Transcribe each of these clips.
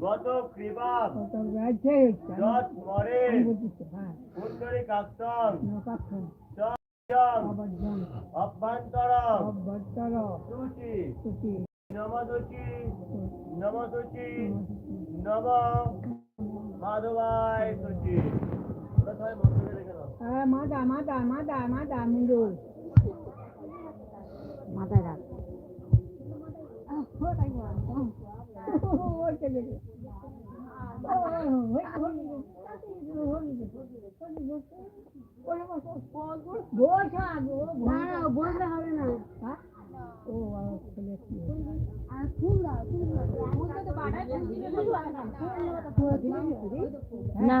গত কৃপা যত মরে। বলছি হ্যাঁ। অভ্যন্তর সুচি। নমদুচি নমদুচি নম। মাধবায় মন্দিরে হ্যাঁ মাদা মাদা মাদা মাদা মুন্ডু মাদা রাখ বলতে হবে না ও খুলেছি না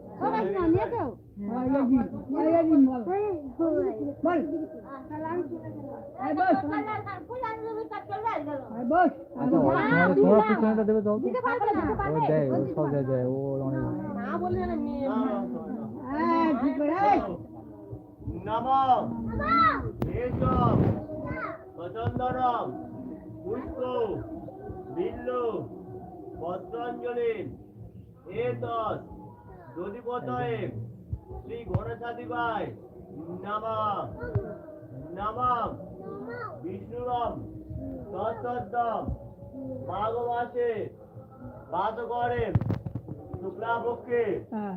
সচন্দনম পুষ্প বিল্লু পত্রাঞ্জলি এতৎ দধিপতয়ে শ্রী গণেশাদিবাই নম নম বিষ্ণুরম তত্তম মাঘ মাসে বাদ করে শুক্লাপক্ষে হ্যাঁ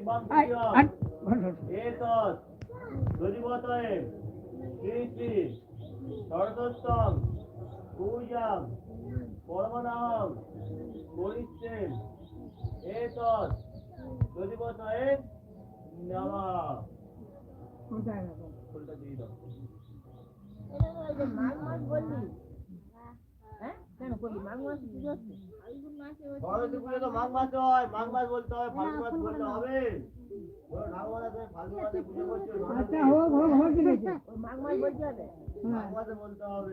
বাম আয়, বল, বল। শ্রী শ্রী পূজাম পরমনাম এতৎ হয় হয় আচ্ছা হোক হোক হোক ঠিক আছে। মাঘ হ্যাঁ মাসে বলতে হবে। মাঘ মাসে বলতে হবে।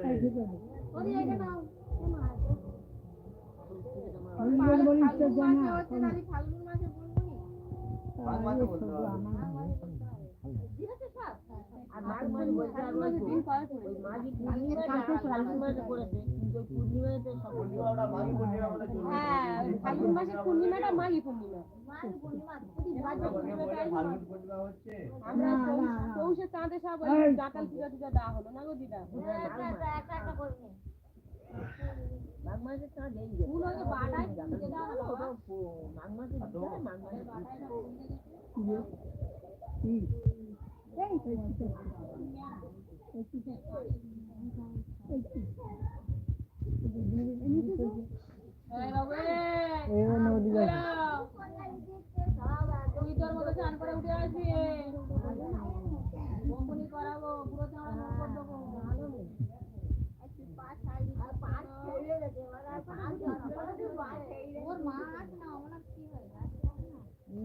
বলে মাসের পূর্ণিমাটা মাঘী পূর্ণিমা আমরা। পৌষের চাঁদে সব জাতাল পূজা টুজা দেওয়া হলো না গো দিদা বাটায় পুজো দেওয়া হলো কি? এই এই ঠিক আছে এই ঠিক আছে এই ঠিক এই বাবু রে, এই ও নদী এই নাও। তুই তোর মতো চান করে উঠে আসবি বম্বনি করাবো পুরো চাঁড়া বম্বন দেবো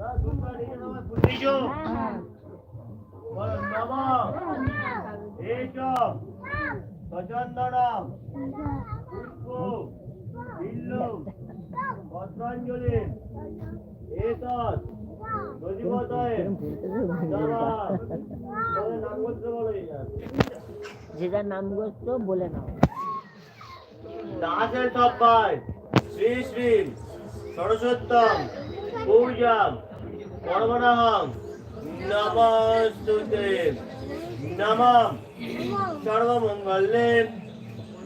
হ্যাঁ বলো নমঃ এসব সচন্দনম বিল্লু পত্রাঞ্জলি এতৎ দধিপতয়ে নাম করতে বলো যেটা নাও। দাসের সব্বাই শ্রী শ্রী সরস্বতম পূজাম পরমনাহম নমস্তুতে। নমঃ। সর্বমঙ্গলে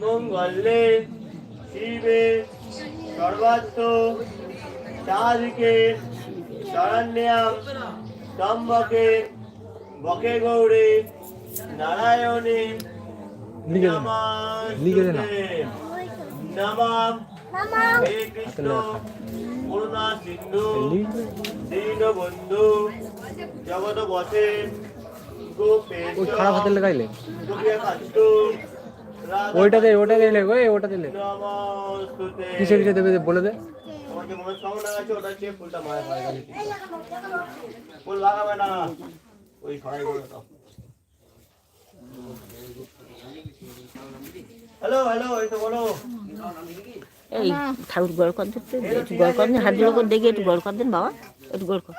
মঙ্গলে শিবে সর্বাত্ম সাধিকে শরণ্যাম স্তম্ভকে বকে গৌরী নারায়ণী। নমাম নামাও হে খারাপ হাতে লেগাইলে রাধা ওইটাতে ওটাতে লেখ ওই ওটাতে লেখ। কিসে কিসে দেবে, বলে দে। ওটা হ্যালো হ্যালো এই তো বলো। এই ঠাকুর গড় কর দিতে একটু গড় কর হাত জোড় করে, দেখি একটু গড় কর দিন বাবা, একটু গড় কর।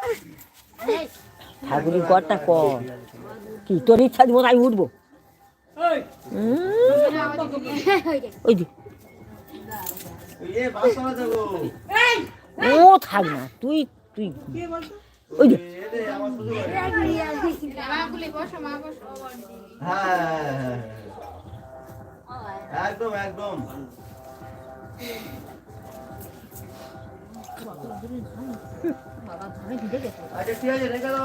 ঠাকুরের গড়টা কর। কি, তোর ইচ্ছা দিব আমি উঠবো। ওই দি ও, থাক না, তুই তুই। ওই দে আমার শুধু হ্যাঁ। একদম একদম।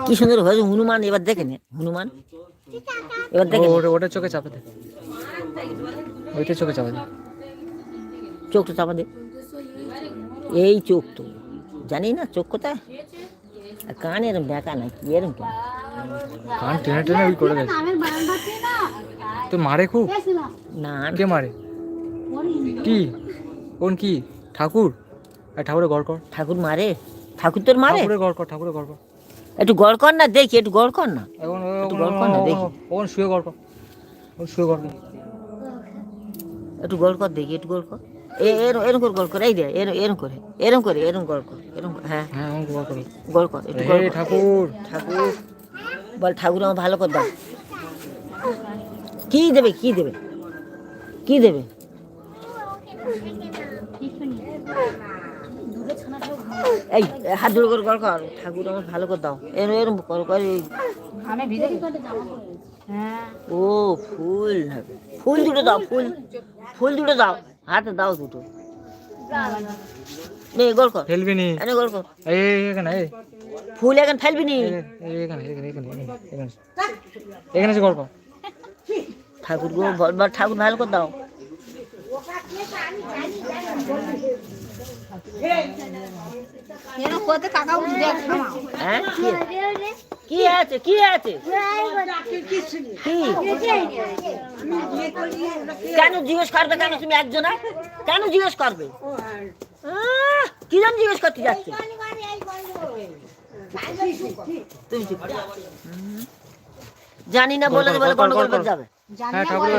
কি সুন্দর হয়েছে হনুমান এবার দেখে নে হনুমান। এবার দেখে ওটা চোখে চাপে দে। ওইটা চোখে চাপে দে। চোখটা চাপা দে। এই চোখ তো। জানি না চোখ কোথায়? কান এরম বেঁকা না কি এরম কেন? কান টেনে টেনে ওই করে না তো মারে খুব? না। কে মারে? কি? কোন কি? ঠাকুর? আর ঠাকুরের গড় কর। ঠাকুর মারে? ঠাকুর তোর মারে? ঠাকুরের গড় কর ঠাকুরের গড় কর। একটু গড় কর না দেখি একটু গড় কর না। এখন একটু গড় কর না দেখি। ওখানে শুয়ে গড় কর। ওখানে শুয়ে গড় কর। একটু গড় কর দেখি একটু গড় কর। এ এরম এরম করে গড় কর এই দে করে করে গড় কর এরম করে, হ্যাঁ। হ্যাঁ গড় কর। গড় কর একটু গড় ঠাকুর। ঠাকুর বল ঠাকুর আমার ভালো করে দাও। কি দেবে কি দেবে? কি দেবে? এই হাত জোড় করে গড় কর। ঠাকুর আমার ভালো করে দাও। এরম এরম কর কর আমি ভিজে হ্যাঁ। ও ফুল ফুল দুটো দাও ফুল। ফুল দুটো দাও। হাতে দাও দুটো। নে গড় কর। ফেলবি নি এনে গড় কর। এই এখানে এই। ফুল এখন ফেলবি নি এখানে এখানে এখানে এখানে এখানে। গড় কর। ঠাকুর গো বল বল ঠাকুর ভালো করে দাও। কি? আছে? কি আছে? কেন জিজ্ঞেস করবে কেন তুমি একজনা? কেন জিজ্ঞেস করবে? কি জন্য জিজ্ঞেস করতে যাচ্ছে। জানি না বলে বলে গন্ডগোল করে যাবে। হ্যাঁ গড়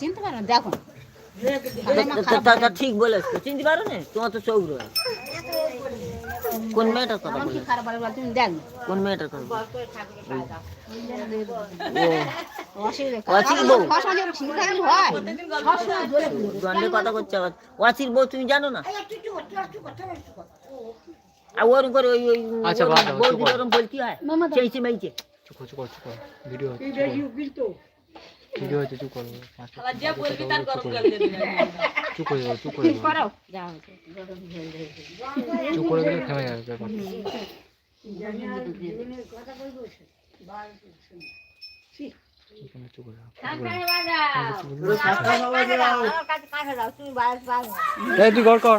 চিনতে পারো দেখো। তা- ঠিক বলেছ। চিনতে পারো না? তোমার তো চৌক কোন মেয়েটার কথা বলে কোন মেয়েটার কথা? বউ। হয়। করছে আবার। বউ তুমি জানো না? আর ওরম করে ওই ওই আচ্ছা, বউ ওরম বলতে হয়? চেয়েছি মেয়েছে। ভিডিও ভিডিও হচ্ছে চুপ কর। চুপ করে যাও চুপ করে করো চুপ করে গেলে থেমে যাবে ব্যাপার তুই গড় কর।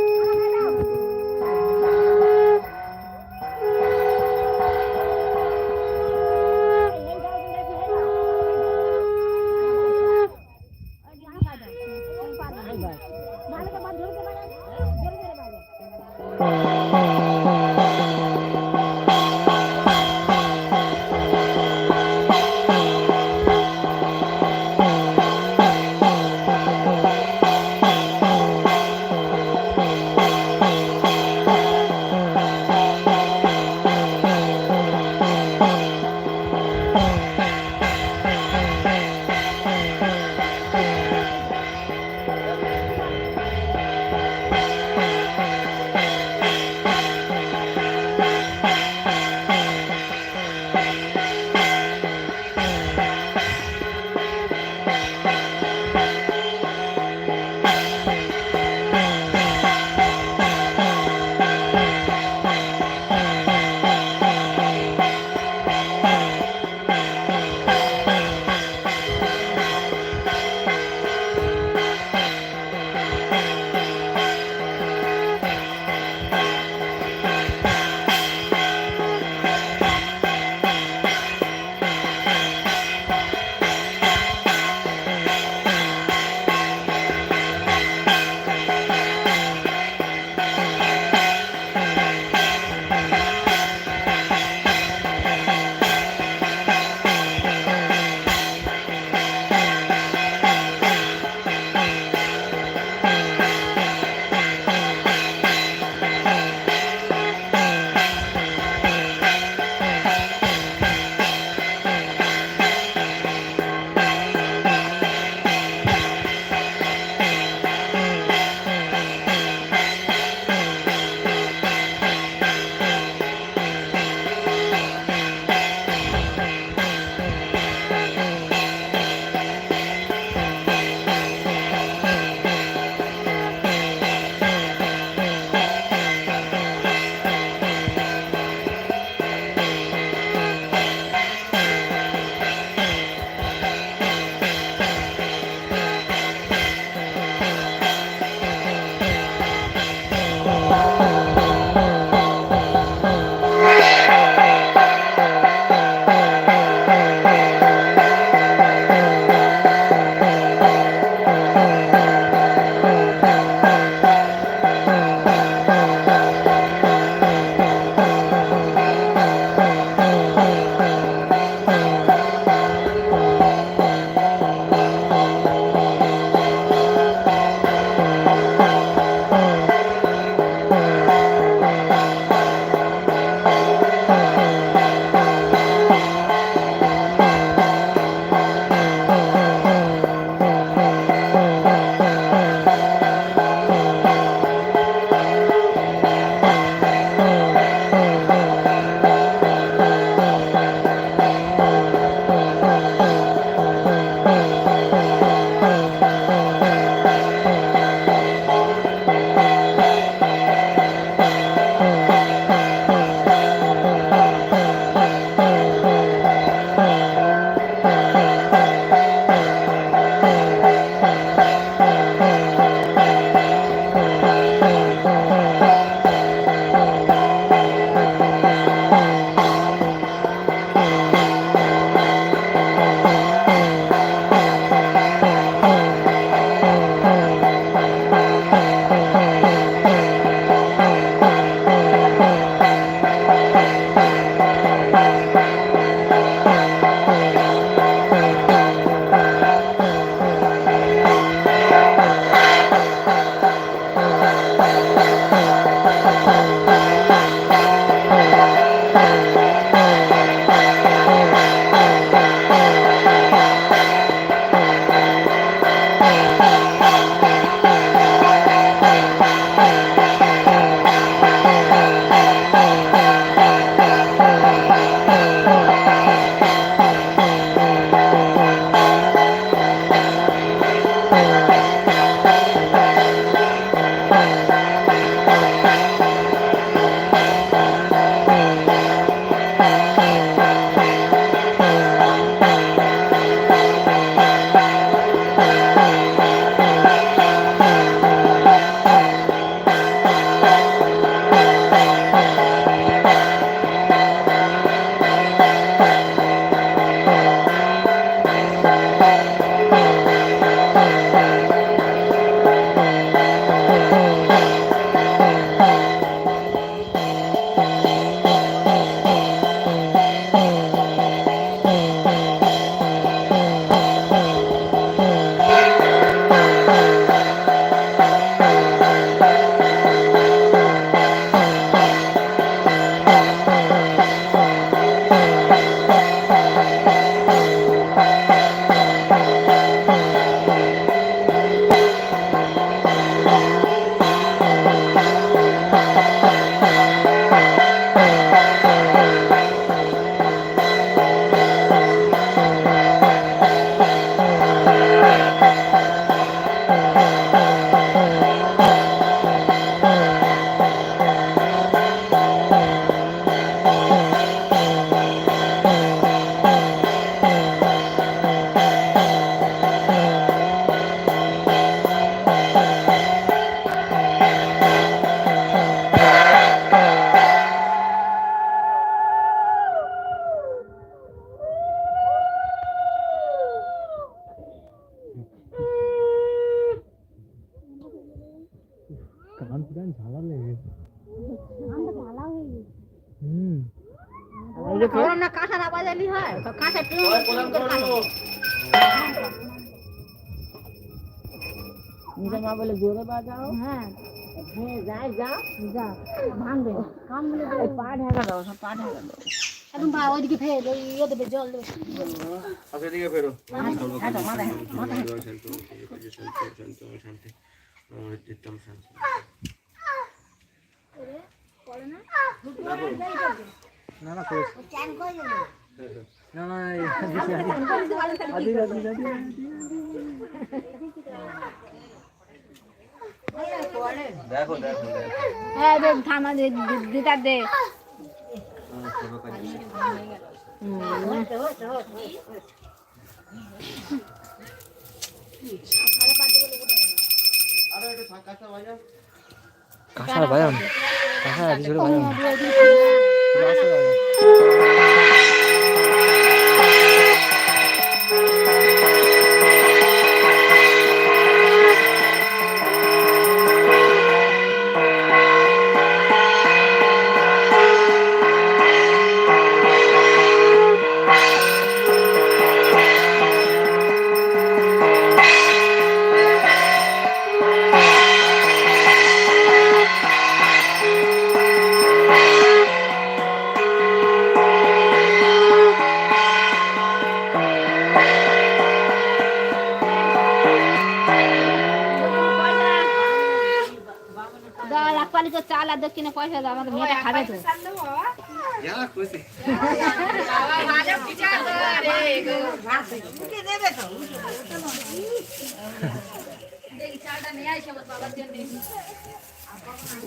মা বলে জোরে বাজাও হ্যাঁ হ্যাঁ যাই যা যা ভাঙবে কান বলে এই পা ঢেকা দাও সব পা ঢেকা দাও এখন বা ওইদিকে ফেলে ওই ইয়ে দেবে জল দেবে আচ্ছা দিকে ফেরো হ্যাঁ তো মাথা মাথা না না করেছি না না এই দিছি, আদি আদি আদি আদি দেখো দেখো দেখো। হ্যাঁ থামা দে দে কাঁসার বাজান? কাঁসার জোরে বাজান?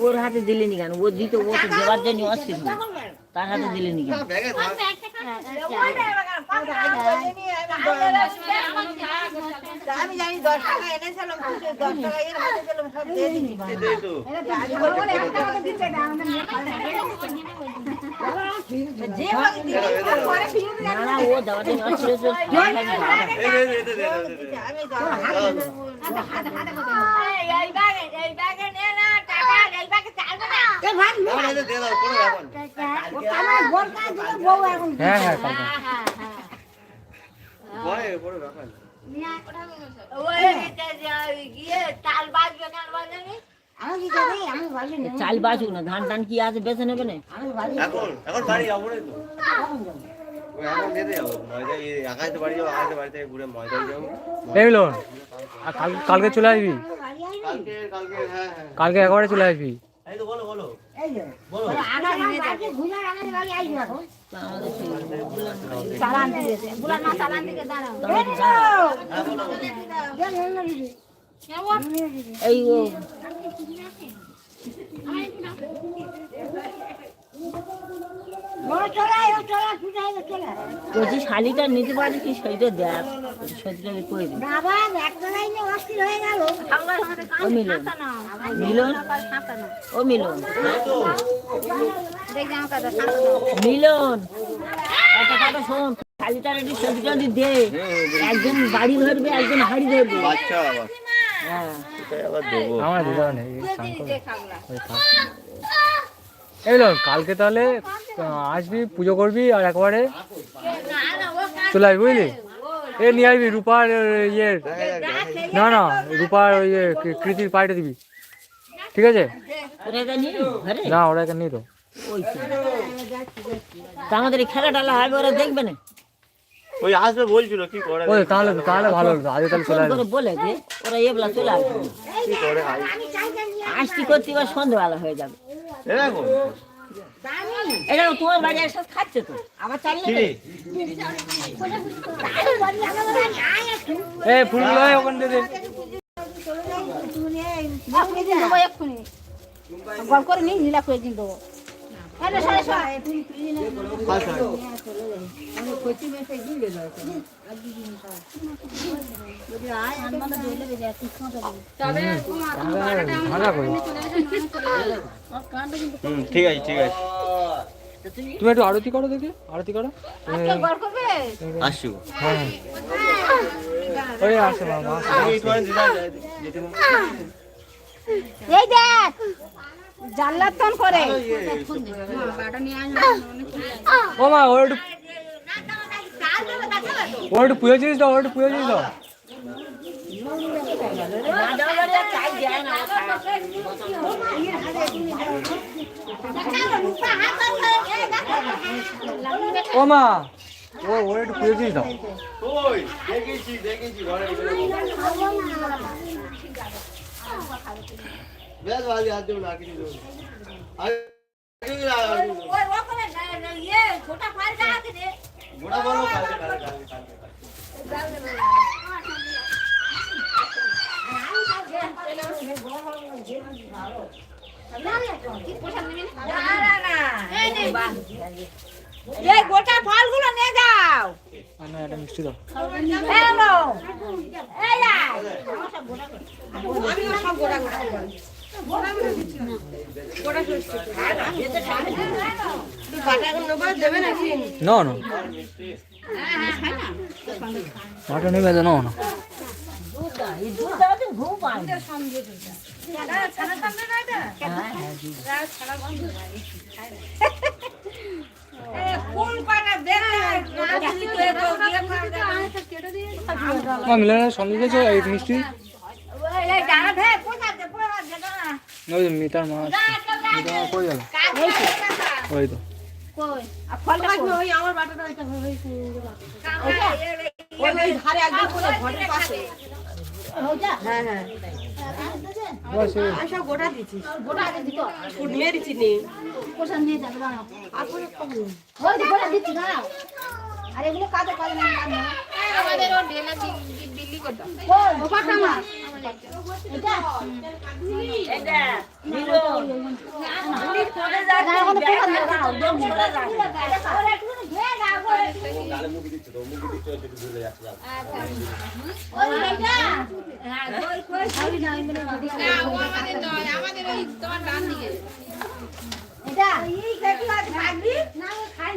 ওর হাতে দিলে নি কেন? ও দিত, ও তো দেওয়ার জন্য অস্থির। তার হাতে দিলে নি কেন? আমি জানি দশ টাকা এনেছিলাম, দশ টাকা এর হাতে সব দিয়ে হ্যাঁ হ্যাঁ গিয়ে চাল বাজবে কেন বাজবে আমি কি করি আমি ভাবি না চাল বাঁচুক না ধান টান কি আছে বেছে নেবে না? এখন এখন বাড়ি যাব না তো। কালকে চলে আসবি? কালকে কালকে হ্যাঁ হ্যাঁ। কালকে একেবারে চলে আসবি? এই তো বলো বলো। Hey, ও বলছি শালিটা নিতে পারি কি সেইটা দেখ সেদিকে করবি মিলন। ও মিলন। মিলন। একটা কথা শোন শালিটার একটু সেদিকে দে একজন বাড়ি ধরবে একজন হাড়ি ধরবে। আচ্ছা হ্যাঁ কালকে তাহলে আসবি পুজো করবি আর একবারে। চলে আসবি বুঝলি এ নিয়ে আসবি রূপার ইয়ে না না রূপার ওই ইয়ে, কৃতির পাইটা দিবি। ঠিক আছে? না ওরা এখানে নিয়ে তো আমাদের এই খেলা টালা হবে ওরা দেখবে না। ওই আসবে বলছিল কি করে ওই তাহলে তাহলে ভালো হতো আজকে তাহলে চলে আসবি। করে বলে যে ওরা এবলা চলে আসবে। কি করে আসতি করতে এবার সন্ধ্যেবেলা হয়ে যাবে। এরকম? এটা তোমার বাড়ি একসাথে খাচ্ছে তো। আবার চালিয়ে কি? এই ফুলগুলো এই ওখানে দে এক্ষুনি। গল করে নিই নীলা করে দিন দেবো। ঠিক আছে ঠিক আছে তুমি একটু আরতি করো দেখি আরতি করো আসু হ্যাঁ হ্যাঁ। ওই আসে মামা এই দেখ জাল্লাতন করে। ও মা ওর ওর পুজো জিনিস দাও, ওর পুজো জিনিস ও মা ও, ওর একটু পুজো জিনিস দাও। দেখেছি দেখেছি ঘরে বেশ ভালো হাত দেবো না কিছু দেবো গোটা বলব কালকে কালকে কালকে কালকে এই গোটা ফলগুলো নিয়ে যাও আর না এটা মিষ্টি দাও হ্যালো এই। আমিও সব গোটা গোটা নেবে তো মিলনের সঙ্গে গেছো এই মিষ্টি এই জানা ভে কোথা দে পোড়া দে না ওই যে মিতার মা আসছে। মিতার কই গেল? ওই তো। হ্যাঁ হ্যাঁ গোটা দিচ্ছি। গোটা দিচ্ছি আর এগুলো কাজে কাজে না। আমাদের ও ডেলা দিল্লি করতাম ও আমাদের নয় আমাদের ওই তোমার ডান দিকে এটা এই খেতে আজ খাবি না খাই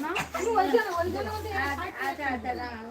না ওইখানে ওইখানে আচ্ছা আচ্ছা